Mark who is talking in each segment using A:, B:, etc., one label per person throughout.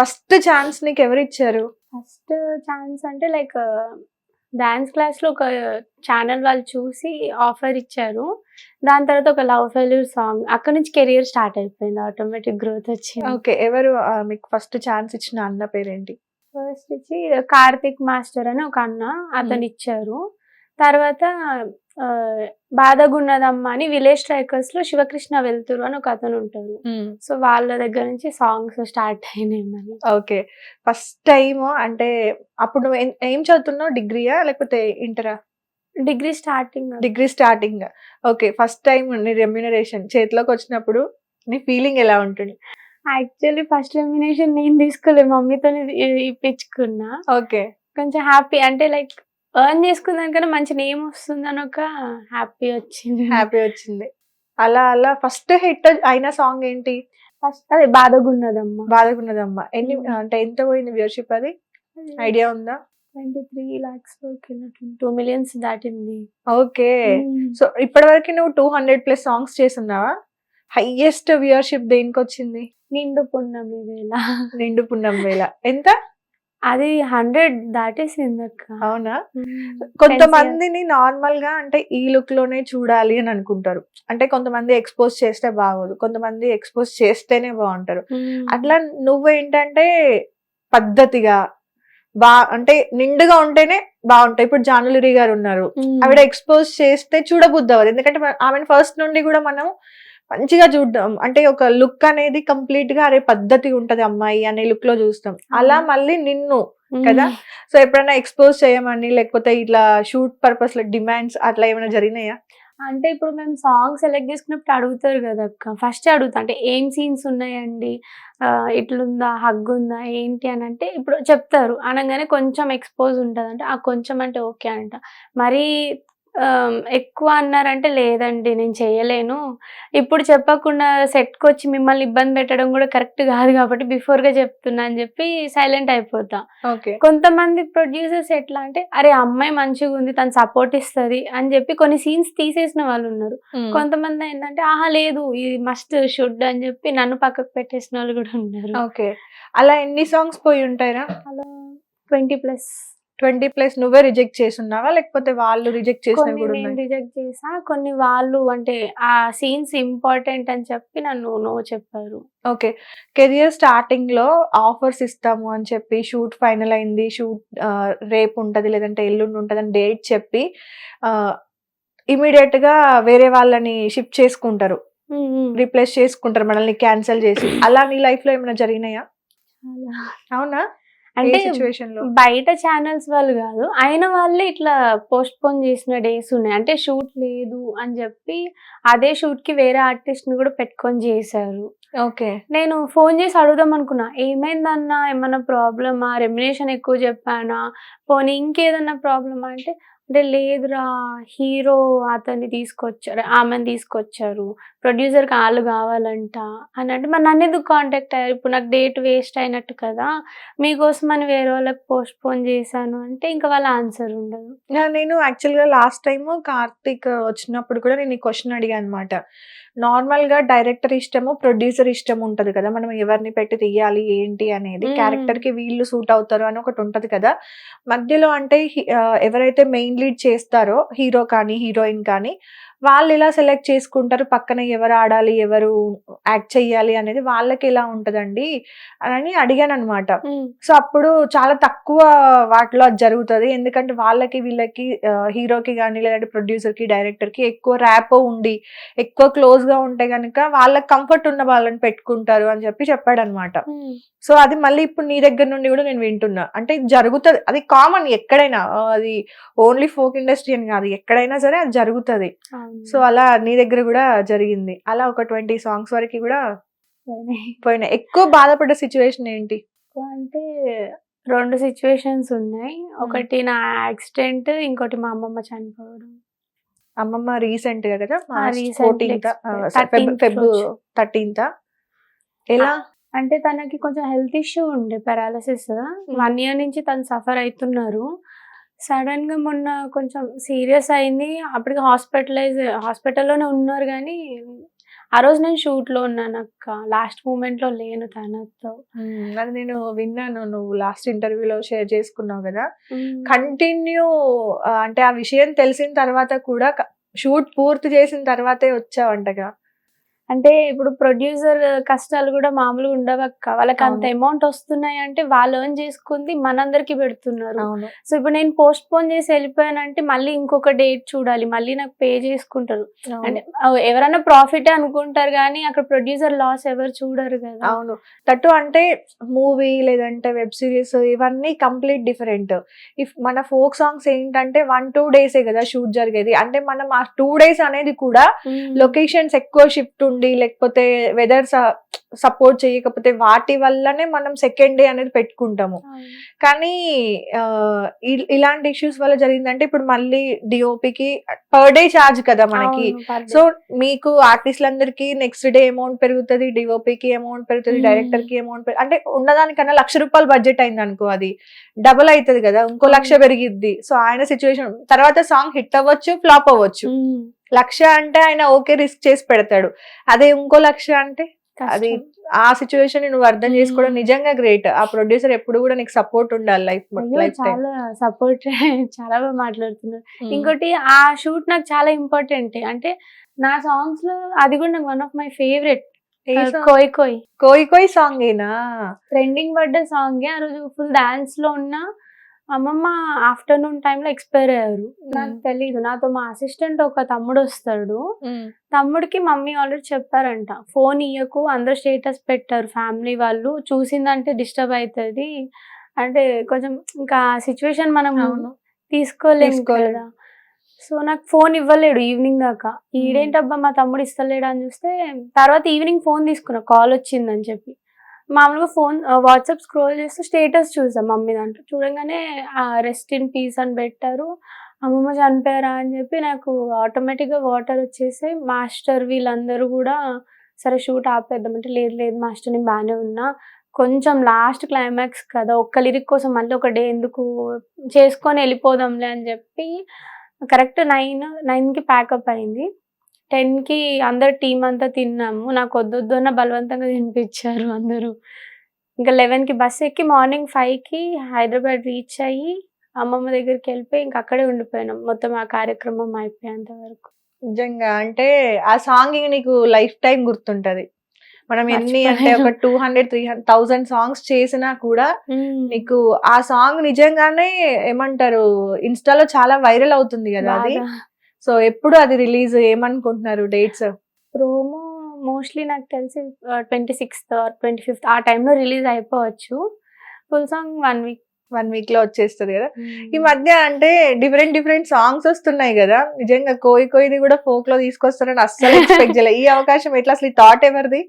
A: First chance నీకు ఎవరు ఇచ్చారు
B: ఫస్ట్ ఛాన్స్ అంటే లైక్ డాన్స్ క్లాస్లో ఒక ఛానల్ వాళ్ళు చూసి ఆఫర్ ఇచ్చారు. దాని తర్వాత ఒక లవ్ ఫెయిల్యూర్ సాంగ్ అక్కడ నుంచి కెరియర్ స్టార్ట్ అయిపోయింది ఆటోమేటిక్ గ్రోత్ వచ్చింది.
A: ఓకే ఎవరు మీకు ఫస్ట్ ఛాన్స్ ఇచ్చిన అన్న పేరేంటి?
B: ఫస్ట్ ఇచ్చి కార్తిక్ మాస్టర్ అని ఒక అన్న అతను ఇచ్చారు తర్వాత బాధగున్నదమ్మ అని విలేజ్ స్ట్రైకర్స్లో శివకృష్ణ వెళ్తురు అని ఒక అతను ఉంటారు సో వాళ్ళ దగ్గర నుంచి సాంగ్స్ స్టార్ట్ అయినాయి
A: ఓకే. ఫస్ట్ టైం అంటే అప్పుడు నువ్వు ఏం- చదువుతున్నావు? డిగ్రీయా? లేకపోతే ఇంటరా?
B: Degree starting.
A: Degree starting. Okay. First time నీ రెమ్యూనరేషన్. చేతిలోకి వచ్చినప్పుడు నీ ఫీలింగ్ ఎలా ఉంటుంది?
B: యాక్చువల్లీ ఫస్ట్ రెమినేషన్ నేను తీసుకోలేదు. మమ్మీతో ఇప్పించుకున్నా.
A: ఓకే.
B: కొంచెం హ్యాపీ అంటే లైక్ ఎర్న్ చేసుకున్నాకన్నా మంచి నేమ్ వస్తుందని ఒక హ్యాపీ వచ్చింది.
A: హ్యాపీ వచ్చింది. అలా అలా ఫస్ట్ హిట్ అయిన సాంగ్ ఏంటి?
B: ఫస్ట్ అదే బాధగున్నదమ్మా
A: బాధకున్నదమ్మా ఎన్ని
B: Hmm.
A: అంటే ఎంత పోయింది వ్యూర్షిప్ అది? ఐడియా ఉందా?
B: Twenty three lakhs two millions దాటింది.
A: ఓకే. సో ఇప్పటి వరకు నువ్వు టూ హండ్రెడ్ ప్లస్ సాంగ్స్ చేస్తున్నావా? హైయెస్ట్ వ్యూయర్షిప్ దేనికి వచ్చింది
B: నిండు పున్నమి వేళ.
A: నిండు పున్నం వేళ. ఎంత?
B: అది హండ్రెడ్ దాటేసింది అక్క
A: అవునా. కొంతమందిని నార్మల్గా అంటే ఈ లుక్లోనే చూడాలి అని అనుకుంటారు. అంటే కొంతమంది ఎక్స్పోజ్ చేస్తే బాగోదు కొంతమంది ఎక్స్పోజ్ చేస్తేనే బాగుంటారు. అట్లా నువ్వేంటంటే పద్ధతిగా బా అంటే నిండుగా ఉంటేనే బాగుంటాయి. ఇప్పుడు జానులరి గారు ఉన్నారు. ఆవిడ ఎక్స్పోజ్ చేస్తే చూడబుద్ది అవ్వదు ఎందుకంటే మన- ఆమెను ఫస్ట్ నుండి కూడా మనం మంచిగా చూద్దాం అంటే ఒక లుక్ అనేది కంప్లీట్గా అరే పద్ధతి ఉంటది అమ్మాయి అనే లుక్లో చూస్తాం. అలా. మళ్ళీ నిన్ను. కదా? సో ఎప్పుడైనా ఎక్స్పోజ్ చేయమని లేకపోతే ఇట్లా షూట్ పర్పస్లో డిమాండ్స్ అట్లా ఏమైనా జరిగినాయా?
B: అంటే ఇప్పుడు మేము సాంగ్ సెలెక్ట్ చేసుకున్నప్పుడు అడుగుతారు కదా అక్క. ఫస్ట్ అడుగుతా. అంటే ఏం సీన్స్ ఉన్నాయండి? ఇట్లుందా? హగ్ ఉందా ఏంటి అని అంటే ఇప్పుడు చెప్తారు. అనగానే కొంచెం ఎక్స్పోజ్ ఉంటుంది అంటే ఆ కొంచెం అంటే ఓకే అంట. మరి ఎక్కువ అన్నారంటే లేదండి నేను చేయలేను. ఇప్పుడు చెప్పకుండా సెట్కి వచ్చి మిమ్మల్ని ఇబ్బంది పెట్టడం కూడా కరెక్ట్ కాదు కాబట్టి బిఫోర్గా చెప్తున్నా అని చెప్పి సైలెంట్ అయిపోతా. కొంతమంది ప్రొడ్యూసర్స్ ఎట్లా అంటే అరే అమ్మాయి మంచిగా ఉంది తను సపోర్ట్ ఇస్తుంది అని చెప్పి కొన్ని సీన్స్ తీసేసిన వాళ్ళు ఉన్నారు. కొంతమంది ఏంటంటే ఆహా లేదు ఇది మస్ట్ షుడ్ అని చెప్పి నన్ను పక్కకు పెట్టేసిన వాళ్ళు కూడా ఉన్నారు.
A: ఓకే. అలా ఎన్ని సాంగ్స్ పోయి ఉంటాయిరా?
B: అలా ట్వంటీ ప్లస్.
A: ట్వంటీ ప్లస్ నువ్వే రిజెక్ట్ చేస్తున్నావా? లేకపోతే వాళ్ళు రిజెక్ట్
B: కొన్ని
A: కూడా
B: రిజెక్ట్ చేసా కొన్ని వాళ్ళు అంటే ఆ సీన్స్ ఇంపార్టెంట్ అని చెప్పి నన్ను నో చెప్పారు.
A: ఓకే. కెరియర్ స్టార్టింగ్లో ఆఫర్స్ ఇస్తాము అని చెప్పి షూట్ ఫైనల్ అయింది షూట్ రేపు ఉంటది లేదంటే ఎల్లుండి ఉంటది అని డేట్ చెప్పి ఇమీడియట్గా వేరే వాళ్ళని షిఫ్ట్ చేసుకుంటారు. రీప్లేస్ చేసుకుంటారు మనల్ని క్యాన్సిల్ చేసి. అలా నీ లైఫ్లో ఏమైనా జరిగినాయా. అవునా?
B: అంటే బయట ఛానల్స్ వాళ్ళు కాదు అయిన వాళ్ళే ఇట్లా పోస్ట్ పోన్ చేసిన డేస్ ఉన్నాయి. అంటే షూట్ లేదు అని చెప్పి అదే షూట్కి వేరే ఆర్టిస్ట్ని కూడా పెట్టుకొని చేశారు.
A: ఓకే.
B: నేను ఫోన్ చేసి అడుగుదాం అనుకున్నా ఏమైందన్నా? ఏమన్నా ప్రాబ్లమా రెమ్యునేషన్ ఎక్కువ చెప్పానా? పోనీ ఇంకేదన్నా ప్రాబ్లమా అంటే అంటే లేదురా హీరో అతన్ని తీసుకొచ్చారు ఆమెను తీసుకొచ్చారు. ప్రొడ్యూసర్ కాళ్ళు కావాలంట అని అంటే మరి నన్ను ఎందుకు కాంటాక్ట్ అయ్యారు? ఇప్పుడు నాకు డేట్ వేస్ట్ అయినట్టు కదా. మీకోసం అని వేరే వాళ్ళకి పోస్ట్ పోన్ చేశాను అంటే ఇంకా వాళ్ళ ఆన్సర్ ఉండదు.
A: నేను యాక్చువల్గా లాస్ట్ టైం కార్తిక్ వచ్చినప్పుడు కూడా నేను ఈ క్వశ్చన్ అడిగాను అనమాట నార్మల్గా డైరెక్టర్ ఇష్టము ప్రొడ్యూసర్ ఇష్టం ఉంటది కదా. మనం ఎవరిని పెట్టి తీయాలి ఏంటి అనేది
B: మ్మ్.
A: క్యారెక్టర్కి వీళ్ళు సూట్ అవుతారు అని ఒకటి ఉంటది కదా. మధ్యలో అంటే ఎవరైతే మెయిన్ లీడ్ చేస్తారో హీరో కానీ హీరోయిన్ కానీ వాళ్ళు ఎలా సెలెక్ట్ చేసుకుంటారు? పక్కన ఎవరు ఆడాలి ఎవరు యాక్ట్ చెయ్యాలి అనేది వాళ్ళకి ఎలా ఉంటదండి అని అడిగాను అనమాట సో అప్పుడు చాలా తక్కువ వాటిలో అది జరుగుతుంది. ఎందుకంటే వాళ్ళకి వీళ్ళకి హీరోకి కానీ లేదంటే ప్రొడ్యూసర్కి డైరెక్టర్కి ఎక్కువ ర్యాప్ ఉండి ఎక్కువ క్లోజ్గా ఉంటే గనుక వాళ్ళకి కంఫర్ట్ ఉన్న వాళ్ళని పెట్టుకుంటారు అని చెప్పి చెప్పాడు అనమాట సో అది మళ్ళీ ఇప్పుడు నీ దగ్గర నుండి కూడా నేను వింటున్నా. అంటే జరుగుతుంది అది కామన్ ఎక్కడైనా అది ఓన్లీ ఫోక్ ఇండస్ట్రీ అని కాదు ఎక్కడైనా సరే అది జరుగుతుంది. సో అలా నీ దగ్గర కూడా జరిగింది. అలా ఒక ట్వంటీ సాంగ్స్ వరకు కూడా పోయినాయి. ఎక్కువ బాధపడ్డ సిచ్యువేషన్ ఏంటి?
B: అంటే రెండు సిచ్యువేషన్స్ ఉన్నాయి. ఒకటి నా యాక్సిడెంట్ ఇంకోటి మా అమ్మమ్మ చనిపోవడం.
A: అమ్మమ్మ రీసెంట్గా కదా?
B: ఆ, recent
A: fourteenth
B: next 13th
A: Feb
B: రోజు.
A: థర్టీన్త్ ఎలా?
B: అంటే తనకి కొంచెం హెల్త్ ఇష్యూ ఉండే పారాలసిస్ వన్ ఇయర్ నుంచి తను సఫర్ అవుతున్నారు. సడన్గా మొన్న కొంచెం సీరియస్ అయింది. అప్పటికి హాస్పిటలైజ్ హాస్పిటల్లోనే ఉన్నారు కానీ ఆ రోజు నేను షూట్లో ఉన్నాను అక్క. లాస్ట్ మూమెంట్లో లేను తనతో.
A: అది నేను విన్నాను. నువ్వు లాస్ట్ ఇంటర్వ్యూలో షేర్ చేసుకున్నావు కదా? కంటిన్యూ అంటే ఆ విషయం తెలిసిన తర్వాత కూడా షూట్ పూర్తి చేసిన తర్వాతే వచ్చావంటగా?
B: అంటే ఇప్పుడు ప్రొడ్యూసర్ కష్టాలు కూడా మామూలుగా ఉండవక్క వాళ్ళకి అంత. అమౌంట్ వస్తున్నాయి అంటే వాళ్ళు ఎర్న్ చేసుకుంది మనందరికి పెడుతున్నారు. సో ఇప్పుడు నేను పోస్ట్ పోన్ చేసి వెళ్ళిపోయానంటే మళ్ళీ ఇంకొక డేట్ చూడాలి. మళ్ళీ నాకు పే చేసుకుంటారు. అంటే ఎవరైనా ప్రాఫిట్ అనుకుంటారు కానీ అక్కడ ప్రొడ్యూసర్ లాస్ ఎవరు చూడరు కదా.
A: అవును. తట్టు అంటే మూవీ లేదంటే వెబ్ సిరీస్ ఇవన్నీ కంప్లీట్ డిఫరెంట్ ఇఫ్ మన ఫోక్ సాంగ్స్ ఏంటంటే వన్ టూ డేసే కదా షూట్ జరిగేది. అంటే మనం ఆ టూ డేస్ అనేది కూడా. లొకేషన్స్ ఎక్కువ షిఫ్ట్ ఉండి లేకపోతే వెదర్ సపోర్ట్ చేయకపోతే వాటి వల్లనే మనం సెకండ్ డే అనేది పెట్టుకుంటాము. కానీ ఇలాంటి ఇష్యూస్ వల్ల జరిగిందంటే ఇప్పుడు మళ్ళీ డిఓపికి పర్ డే ఛార్జ్ కదా మనకి. సో మీకు ఆర్టిస్టులందరికీ నెక్స్ట్ డే అమౌంట్ పెరుగుతుంది డిఓపికి అమౌంట్ పెరుగుతుంది. డైరెక్టర్కి అమౌంట్ అంటే ఉన్నదానికన్నా లక్ష రూపాయలు బడ్జెట్ అయింది అనుకో అది డబుల్ అవుతుంది కదా ఇంకో. లక్ష పెరిగిద్ది సో ఆయన సిచ్యువేషన్ తర్వాత సాంగ్ హిట్ అవ్వచ్చు ఫ్లాప్ అవ్వచ్చు. లక్ష అంటే ఆయన ఓకే రిస్క్ చేసి పెడతాడు. అదే ఇంకో లక్ష అంటే అది. ఆ సిచ్యువేషన్ నువ్వు అర్థం చేసుకోవడం. నిజంగా గ్రేట్. ఆ ప్రొడ్యూసర్ ఎప్పుడు కూడా నీకు సపోర్ట్ ఉండాలి లైఫ్
B: చాలా సపోర్ట్ చాలా బాగా మాట్లాడుతున్నారు. ఇంకోటి ఆ షూట్ నాకు చాలా ఇంపార్టెంట్. అంటే నా సాంగ్స్లో అది కూడా వన్ ఆఫ్ మై ఫేవరెట్. కోయ్ కోయ్.
A: కోయి కోయి సాంగ్ ఏనా
B: ట్రెండింగ్ పడ్డ సాంగ్. ఆ రోజు ఫుల్ డాన్స్లో ఉన్న అమ్మమ్మ ఆఫ్టర్నూన్ టైంలో ఎక్స్పైర్ అయ్యారు. నాకు తెలీదు. నాతో మా అసిస్టెంట్ ఒక తమ్ముడు వస్తాడు. తమ్ముడికి మమ్మీ ఆల్రెడీ చెప్పారంట. ఫోన్ ఇయ్యకు అందరు స్టేటస్ పెట్టారు ఫ్యామిలీ వాళ్ళు. చూసిందంటే డిస్టర్బ్ అవుతుంది అంటే కొంచెం ఇంకా సిచ్యువేషన్ మనం. తీసుకోలేము
A: తీసుకోలేం.
B: కదా. సో నాకు ఫోన్ ఇవ్వలేడు ఈవినింగ్ దాకా. ఈడేంటబ్బా మా తమ్ముడు ఇస్తలేడు అని చూస్తే తర్వాత ఈవినింగ్ ఫోన్ తీసుకున్నా. కాల్ వచ్చిందని చెప్పి. మామూలుగా ఫోన్ వాట్సాప్ స్క్రోల్ చేస్తే స్టేటస్ చూసాం మమ్మీ దాంట్లో. చూడంగానే రెస్ట్ ఇన్ పీస్ అని పెట్టారు. అమ్మమ్మ చనిపోయారా అని చెప్పి నాకు ఆటోమేటిక్గా వాటర్ వచ్చేసి మాస్టర్ వీళ్ళందరూ కూడా సరే షూట్ ఆపేద్దామంటే లేదు లేదు మాస్టర్ నేను బాగానే ఉన్నా. కొంచెం లాస్ట్ క్లైమాక్స్ కదా ఒక్క లిరిక్ కోసం మళ్ళీ ఒక డే ఎందుకు చేసుకొని వెళ్ళిపోదాంలే అని చెప్పి కరెక్ట్ నైన్ నైన్కి ప్యాకప్ అయింది. టెన్కి అందరు టీం అంతా తిన్నాము. నాకు వద్దొద్దు అన్న బలవంతంగా తినిపించారు అందరూ. ఇంకా లెవెన్కి బస్ ఎక్కి మార్నింగ్ ఫైవ్కి హైదరాబాద్ రీచ్ అయ్యి అమ్మమ్మ దగ్గరికి వెళ్ళిపోయి ఇంకా అక్కడే ఉండిపోయినాం. మొత్తం ఆ కార్యక్రమం అయిపోయేంత వరకు.
A: నిజంగా అంటే ఆ సాంగ్ నీకు లైఫ్ టైం గుర్తుంటది. మనం ఎన్ని అంటే ఒక. Two hundred three hundred thousand songs చేసినా కూడా నీకు ఆ సాంగ్ నిజంగానే ఏమంటారు ఇన్స్టాలో చాలా వైరల్ అవుతుంది కదా అది. సో ఎప్పుడు అది రిలీజ్ ఏమనుకుంటున్నారు డేట్స్?
B: ప్రోమో మోస్ట్లీ నాకు తెలిసి ట్వంటీ సిక్స్త్ ట్వంటీ ఫిఫ్త్ ఆ టైంలో రిలీజ్ అయిపోవచ్చు. Full song one week.
A: One వీక్లో వచ్చేస్తుంది కదా? ఈ మధ్య అంటే డిఫరెంట్ డిఫరెంట్ సాంగ్స్ వస్తున్నాయి కదా? నిజంగా కోయి కోయిది కూడా ఫోక్లో తీసుకొస్తారని అస్సలు ఎక్స్పెక్ట్ చేయలే. ఈ అవకాశం ఎట్లా? అసలు థాట్ ఎవరిది?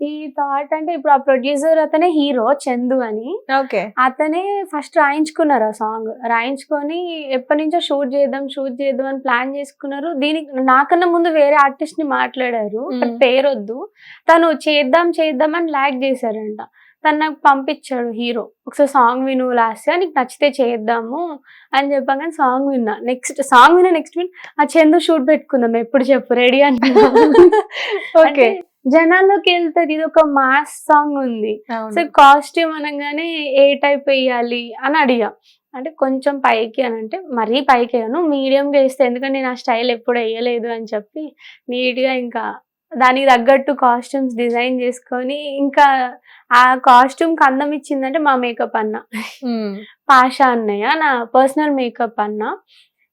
B: ఈ థాట్ అంటే ఇప్పుడు ఆ ప్రొడ్యూసర్ అతనే హీరో చందు అని.
A: ఓకే.
B: అతనే ఫస్ట్ రాయించుకున్నారు ఆ సాంగ్ రాయించుకొని ఎప్పటి నుంచో షూట్ చేద్దాం షూట్ చేద్దాం అని ప్లాన్ చేసుకున్నారు. దీనికి నాకన్నా ముందు వేరే ఆర్టిస్ట్ని మాట్లాడారు. పేరొద్దు. తను చేద్దాం చేద్దాం అని లాగ్ చేశారంట. తను నాకు పంపించాడు హీరో ఒకసారి సాంగ్ విను లాస్ట్ నీకు నచ్చితే చేద్దాము అని చెప్పగానే సాంగ్ విన్నా. నెక్స్ట్ సాంగ్ విన్నా నెక్స్ట్ విన్ ఆ చందు షూట్ పెట్టుకుందాం ఎప్పుడు చెప్పు రెడీ అని
A: ఓకే.
B: జనాల్లోకి వెళ్తుంది ఇది ఒక మాస్ సాంగ్ ఉంది సో కాస్ట్యూమ్ అనగానే ఏ టైప్ వేయాలి అని అడిగా అంటే కొంచెం పైకి అని అంటే మరీ పైకి వేయను మీడియంగా వేస్తే ఎందుకంటే నేను ఆ స్టైల్ ఎప్పుడు వేయలేదు అని చెప్పి నీట్గా ఇంకా దానికి తగ్గట్టు కాస్ట్యూమ్స్ డిజైన్ చేసుకొని ఇంకా ఆ కాస్ట్యూమ్కి అందం ఇచ్చిందంటే మా మేకప్ అన్న. పాషా అన్నయ్య నా పర్సనల్ మేకప్ అన్న.